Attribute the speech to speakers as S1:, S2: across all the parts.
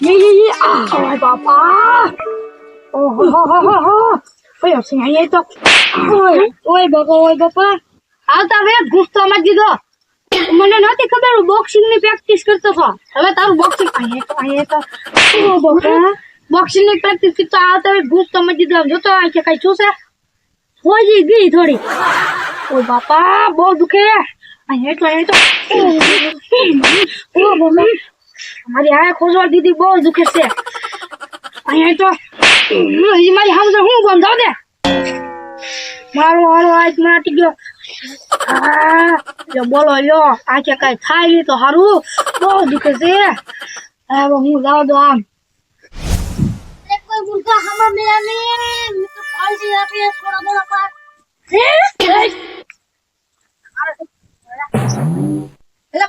S1: ઈ, ઈ, ઈ. આ, ઓય બાપા ઓહો હો હો હો હો કયો છે અહીંયા તો ઓય ઓય બાપા ઓય બાપા આવતા વે ગુસ્સો માં દીધો મને નહોતી ખબર હું બોક્સિંગની પ્રેક્ટિસ કરતો હતો હવે તારું બોક્સિંગ અહીંયા તો અહીંયા તો ઓ બાપા બોક્સિંગની પ્રેક્ટિસ કરતો આવતા વે ગુસ્સો માં દીધો આમ જોતો આ કે કઈ શું છે હોજી ગઈ થોડી ઓ બાપા બહુ દુખે અહીંયા તો અહીંયા તો ઓ બાપા મારી આ ખોજવાળ દીદી બહુ દુખે છે. અહીંયા તો મારી સમજણ શું ગમ જાવ દે મારો હારો આજ માટી ગયો. જો બોલો લ્યો આ કે કઈ થાય નહીં તો સારું બહુ દુખે છે. હવે હું જાઉં દો આમ.
S2: મુર્ગા
S1: હમા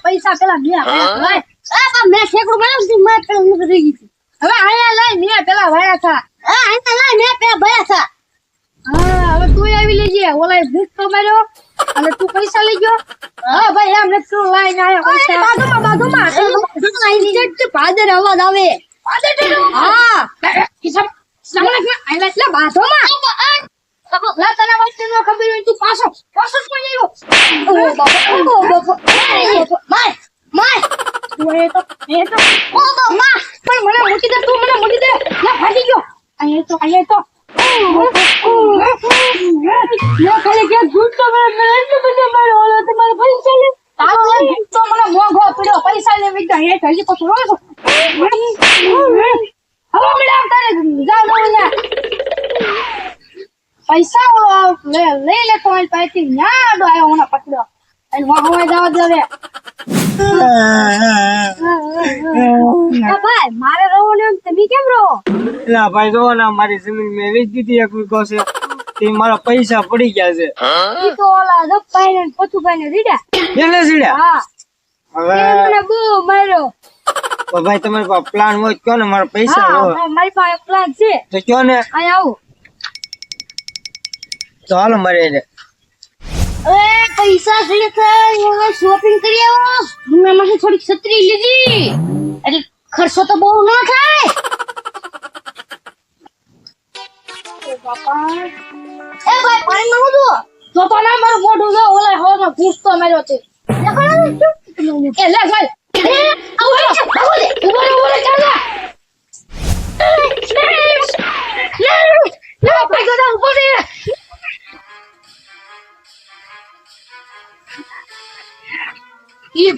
S1: પૈસા પેલા
S2: ગયા. આ મેં ઠેકડું બનાવ્યું માર કરું કરી ગઈ
S1: હવે આયા લઈ મેં પેલા ભર્યા થા.
S2: હા આયા લઈ મેં પેલા ભર્યા થા.
S1: હા હવે તું આવી લેજે ઓલા ભૂખ તો માર્યો. અને તું પૈસા લઈ ગયો. હા ભાઈ એમ ને તું લઈને આયો પૈસા.
S2: બાજુમાં બાજુમાં આઈ જટ પાદર અવાજ આવે.
S1: પાદર અહીંયા તો અહીંયા તો. પૈસા લે. તારો લે દૂધ તો મને મોંઘો પડ્યો પૈસા લે. વિદ્યા હે હજી પછી રોજ હવે મેડમ તારે જાવ ને પૈસા લઈ લે તો મારી પાસેથી. ન્યા આડો આવ્યો મને પકડ્યો અને હું હવે જવા દે ભાઈ મારે રહો ને તમે કેમ રહો?
S3: એલા ભાઈ જો ને મારી જમીન મેં વેચી દીધી એક વીઘો છે. તે મારા પૈસા પડી ગયા છે.
S1: ઈ તો ઓલા જપ્પાઈ ને પથુભાઈ ને રીડા
S3: એને સીડ્યા
S1: હા.
S3: હવે
S1: મને બહુ માર્યો.
S3: ભાઈ તમારી પાસે પ્લાન હોય કયો ને મારા પૈસા હોય.
S1: મારી પાસે પ્લાન છે.
S3: તો કયો ને?
S1: અહીંયા આવું.
S3: ચાલો મારે
S2: એ પૈસા છે હું શોપિંગ કરી આવો. હું એમાંથી થોડીક છત્રી લીધી. એટલે ખર્ચો તો બહુ ન થાય. એ ભાઈ પાણી માંગુ છું
S1: તો તો ના મારું મોઢું જો ઓલા હોનો ઘૂસતો માર્યો છે. એ લે ભાઈ. આવો રહો, ઊભો ઊભો ચાલ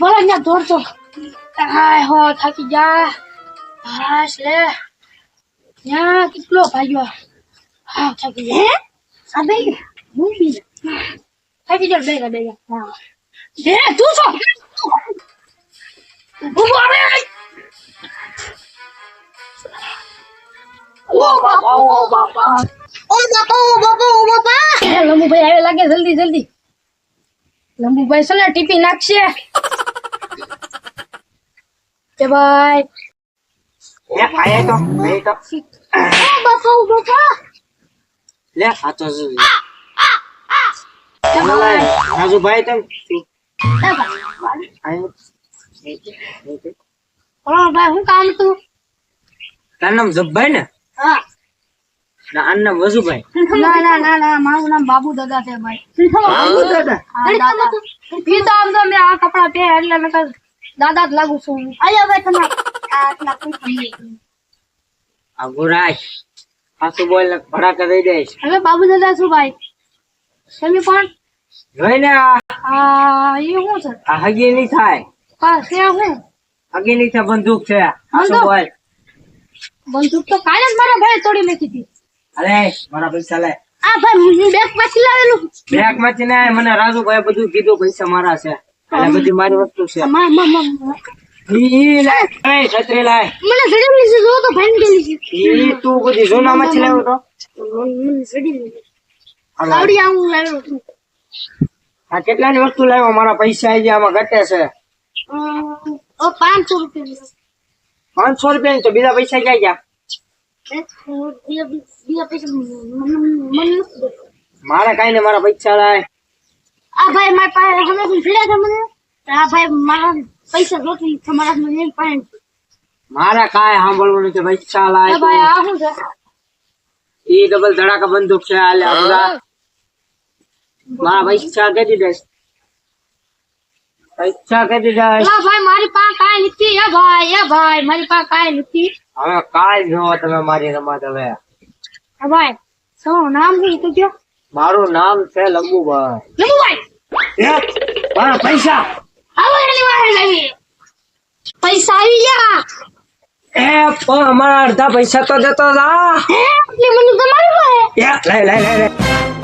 S1: ભલે ત્યાં દોડતો હાય હો થાકી જા હાશ લે ત્યાં કેટલો ભાગ્યો હા થાકી જા આ બે હું બી થાકી જા બેગા બેગા હા દે તું છો ઊભો આવે ઓ બાપા ઓ બાપા
S2: ઓ બાપા ઓ બાપા ઓ બાપા
S1: લંબુભાઈ આવે લાગે જલ્દી જલ્દી લંબુભાઈ છે ને ટીપી નાખશે કે ભાઈ
S3: લે આયા તો આયા તો
S2: ઓ બાપા
S3: લે આ તો જો. ઓલા રાજુભાઈ તમે આયા.
S1: બોલો ભાઈ શું કામ તું
S3: તારું નામ જબ્ભાઈ ને
S1: હા
S3: ના આનું નામ વસુભાઈ
S1: ના ના ના ના મારું નામ બાબુ દાદા છે ભાઈ
S3: બાબુ દાદા
S1: હા, તો આમ તો મેં આ કપડા પહેર્યા એટલે મેં કહ્યું દાદા જ લાગુ છું.
S2: આયો ભાઈ તમે આ આટલા પૈસા થઈ
S3: આ અગુરાશ પાછું બોલ ને કરી દઈ દઈશ
S1: હવે બાબુ દાદા શું ભાઈ? તમે કોણ?
S3: જોઈ ને
S1: આ. એ શું છે?
S3: આ હગી નહીં થાય.
S1: હા છે શું?
S3: હગી નહીં થાય બંદૂક છે. પાછું? બોલ?
S1: બંદૂક તો કાલે જ મારા ભાઈ તોડી નાખી હતી.
S3: અરે મારા પૈસા લે.
S2: આ ભાઈ હું બેગમાંથી લાવેલું.
S3: બેગમાંથી ને મને રાજુભાઈ બધું કીધું પૈસા મારા છે. બધી મારી વસ્તુ છે.
S2: મા મા મા
S3: ઈ લાય એ છત્રી લાય.
S2: મને સડી છે જો તો ભાઈ છે
S3: તું બધી સોનામાંથી લાવ્યો તો?
S2: મને સડી આવડી આવું લાવ્યો
S3: આ કેટલાની વસ્તુ લાવ્યો? મારા પૈસા આવી ગયા આમાં ઘટે છે.
S2: ઓ પાંચસો રૂપિયા
S3: પાંચસો રૂપિયા તો બીજા પૈસા ક્યાં ગયા. મારે કઈ ને મારા પૈસા લાય.
S2: આ ભાઈ મારા પાસે હમણાં ભીડ્યા છે મને. આ ભાઈ મારા પૈસા જોતી તમારા મને પાસે
S3: મારા કાય સાંભળવાનું છે
S1: ભાઈ
S3: ચાલ
S1: ભાઈ આ શું છે?
S3: ઈ ડબલ ધડાકા બંદૂક છે આલે આ બધા. મારા પૈસા કેદી દઈશ પૈસા દઈશ
S1: લા ભાઈ મારી પાસે કાય નથી. એ ભાઈ એ ભાઈ મારી પાસે કાય નથી.
S3: હવે કાય જો તમે મારી રમત હવે.
S1: ભાઈ શું નામ શું તો કે
S3: મારું નામ છે લંબુભાઈ?
S1: લંબુભાઈ
S3: એ, મારા પૈસા
S1: પૈસા આવી ગયા.
S3: એ પણ અમારા અડધા પૈસા તો દેતો જા.
S1: એટલે મને તમારી પાસે?
S3: એ, લઈ લઈ લઈ લઈ.